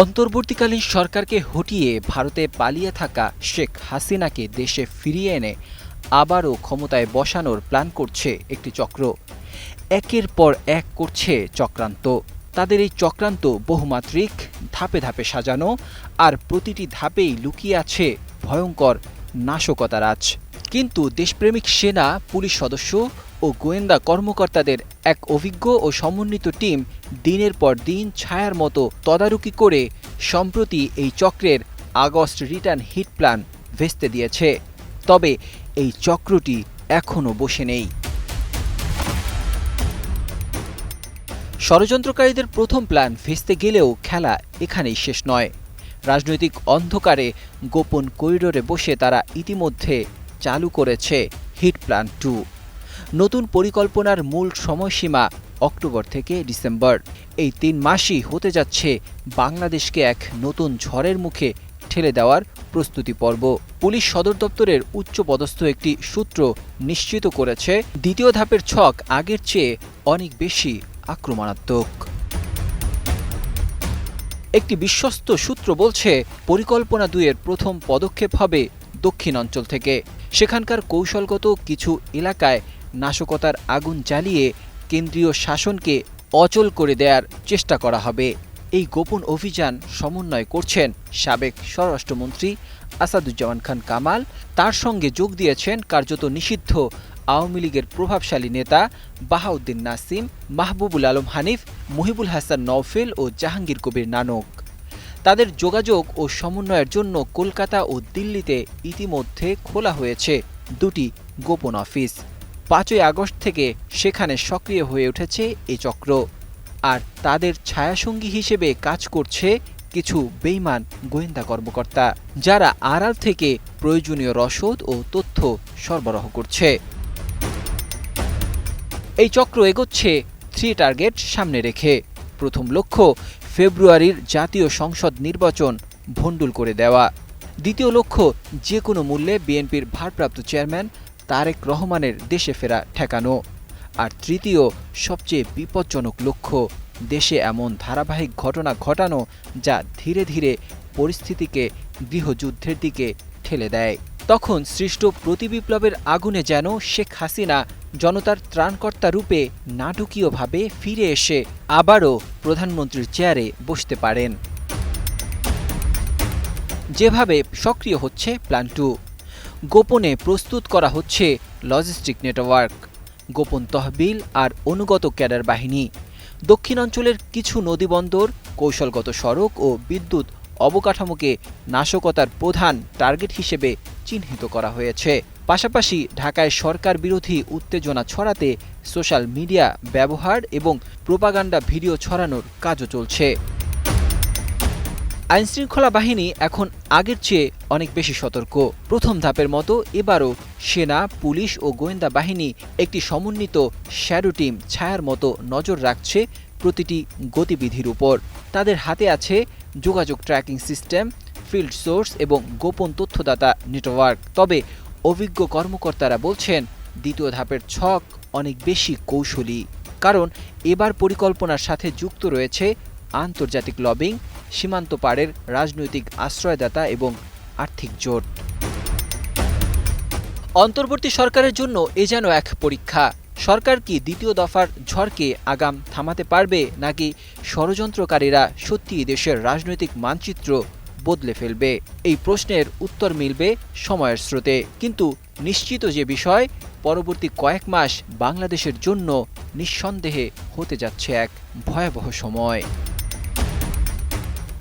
অন্তর্বর্তীকালীন সরকারকে হটিয়ে ভারতে পালিয়ে থাকা শেখ হাসিনাকে দেশে ফিরিয়ে এনে আবারও ক্ষমতায় বসানোর প্ল্যান করছে একটি চক্র। একের পর এক করছে চক্রান্ত। তাদের এই চক্রান্ত বহুমাত্রিক, ধাপে ধাপে সাজানো আর প্রতিটি ধাপেই লুকিয়ে আছে ভয়ঙ্কর নাশকতারাজ। কিন্তু দেশপ্রেমিক সেনা, পুলিশ সদস্য ও গোয়েন্দা কর্মকর্তাদের এক অভিজ্ঞ ও সমন্বিত টিম দিনের পর দিন ছায়ার মতো তদারকি করে সম্প্রতি এই চক্রের আগস্ট রিটার্ন হিট প্ল্যান ভেস্তে দিয়েছে। তবে এই চক্রটি এখনও বসে নেই। ষড়যন্ত্রকারীদের প্রথম প্ল্যান ভেস্তে গেলেও খেলা এখানেই শেষ নয়। রাজনৈতিক অন্ধকারে গোপন করিডোরে বসে তারা ইতিমধ্যে চালু করেছে হিট প্ল্যান টু। নতুন পরিকল্পনার মূল সময়সীমা অক্টোবর থেকে ডিসেম্বর। এই তিন মাসই হতে যাচ্ছে বাংলাদেশকে এক নতুন ঝড়ের মুখে ঠেলে দেওয়ার প্রস্তুতি পর্ব। পুলিশ সদর দপ্তরের উচ্চপদস্থ একটি সূত্র নিশ্চিত করেছে, দ্বিতীয় ধাপের ছক আগের চেয়ে অনেক বেশি আক্রমণাত্মক। একটি বিশ্বস্ত সূত্র বলছে, পরিকল্পনা দুইয়ের প্রথম পদক্ষেপ হবে দক্ষিণ অঞ্চল থেকে। সেখানকার কৌশলগত কিছু এলাকায় নাশকতার আগুন জ্বালিয়ে কেন্দ্রীয় শাসনকে অচল করে দেওয়ার চেষ্টা করা হবে। এই গোপন অভিযান সমন্বয় করছেন সাবেক স্বরাষ্ট্রমন্ত্রী আসাদুজ্জামান খান কামাল। তার সঙ্গে যোগ দিয়েছেন কার্যত নিষিদ্ধ আওয়ামী লীগের প্রভাবশালী নেতা বাহাউদ্দিন নাসিম, মাহবুবুল আলম হানিফ, মহিবুল হাসান নওফেল ও জাহাঙ্গীর কবির নানক। তাদের যোগাযোগ ও সমন্বয়ের জন্য কলকাতা ও দিল্লিতে ইতিমধ্যে খোলা হয়েছে দুটি গোপন অফিস। পাঁচই আগস্ট থেকে সেখানে সক্রিয় হয়ে উঠেছে এ চক্র। আর তাদের ছায়াসঙ্গী হিসেবে কাজ করছে কিছু বেইমান গোয়েন্দা কর্মকর্তা, যারা আড়াল থেকে প্রয়োজনীয় রসদ ও তথ্য সরবরাহ করছে। এই চক্র এগোচ্ছে থ্রি টার্গেট সামনে রেখে। প্রথম লক্ষ্য, ফেব্রুয়ারির জাতীয় সংসদ নির্বাচন ভণ্ডুল করে দেওয়া। দ্বিতীয় লক্ষ্য, যে কোনো মূল্যে বিএনপির ভারপ্রাপ্ত চেয়ারম্যান তারেক রহমানের দেশে ফেরা ঠেকানো। আর তৃতীয় সবচেয়ে বিপজ্জনক লক্ষ্য, দেশে এমন ধারাবাহিক ঘটনা ঘটানো যা ধীরে ধীরে পরিস্থিতিকে গৃহযুদ্ধের দিকে ঠেলে দেয়। তখন সৃষ্ট প্রতিবিপ্লবের আগুনে যেন শেখ হাসিনা জনতার ত্রাণকর্তা রূপে নাটকীয়ভাবে ফিরে এসে আবারও প্রধানমন্ত্রীর চেয়ারে বসতে পারেন। যেভাবে সক্রিয় হচ্ছে প্ল্যান টু। গোপনে প্রস্তুত করা হচ্ছে লজিস্টিক নেটওয়ার্ক, গোপন তহবিল আর অনুগত ক্যাডার বাহিনী। দক্ষিণাঞ্চলের কিছু নদীবন্দর, কৌশলগত সড়ক ও বিদ্যুৎ অবকাঠামোকে নাশকতার প্রধান টার্গেট হিসেবে চিহ্নিত করা হয়েছে। পাশাপাশি ঢাকায় সরকার বিরোধী উত্তেজনা ছড়াতে সোশ্যাল মিডিয়া ব্যবহার এবং প্রোপাগান্ডা ভিডিও ছড়ানোর কাজও চলছে। আইনশৃঙ্খলা বাহিনী এখন আগের চেয়ে অনেক বেশি সতর্ক। প্রথম ধাপের মতো এবারও সেনা, পুলিশ ও গোয়েন্দা বাহিনী একটি সমন্বিত শ্যাডো টিম ছায়ার মতো নজর রাখছে প্রতিটি গতিবিধির উপর। তাদের হাতে আছে যোগাযোগ ট্র্যাকিং সিস্টেম, ফিল্ড সোর্স এবং গোপন তথ্যদাতা নেটওয়ার্ক। তবে অভিজ্ঞ কর্মকর্তারা বলছেন, দ্বিতীয় ধাপের ছক অনেক বেশি কৌশলী। কারণ এবার পরিকল্পনার সাথে যুক্ত রয়েছে আন্তর্জাতিক লবিং, সীমান্ত পাড়ের রাজনৈতিক আশ্রয়দাতা এবং আর্থিক জোট। অন্তর্বর্তী সরকারের জন্য এ যেন এক পরীক্ষা। সরকার কি দ্বিতীয় দফার ঝড়কে আগাম থামাতে পারবে, নাকি ষড়যন্ত্রকারীরা সত্যিই দেশের রাজনৈতিক মানচিত্র বদলে ফেলবে? এই প্রশ্নের উত্তর মিলবে সময়ের স্রোতে। কিন্তু নিশ্চিত যে বিষয়, পরবর্তী কয়েক মাস বাংলাদেশের জন্য নিঃসন্দেহে হতে যাচ্ছে এক ভয়াবহ সময়।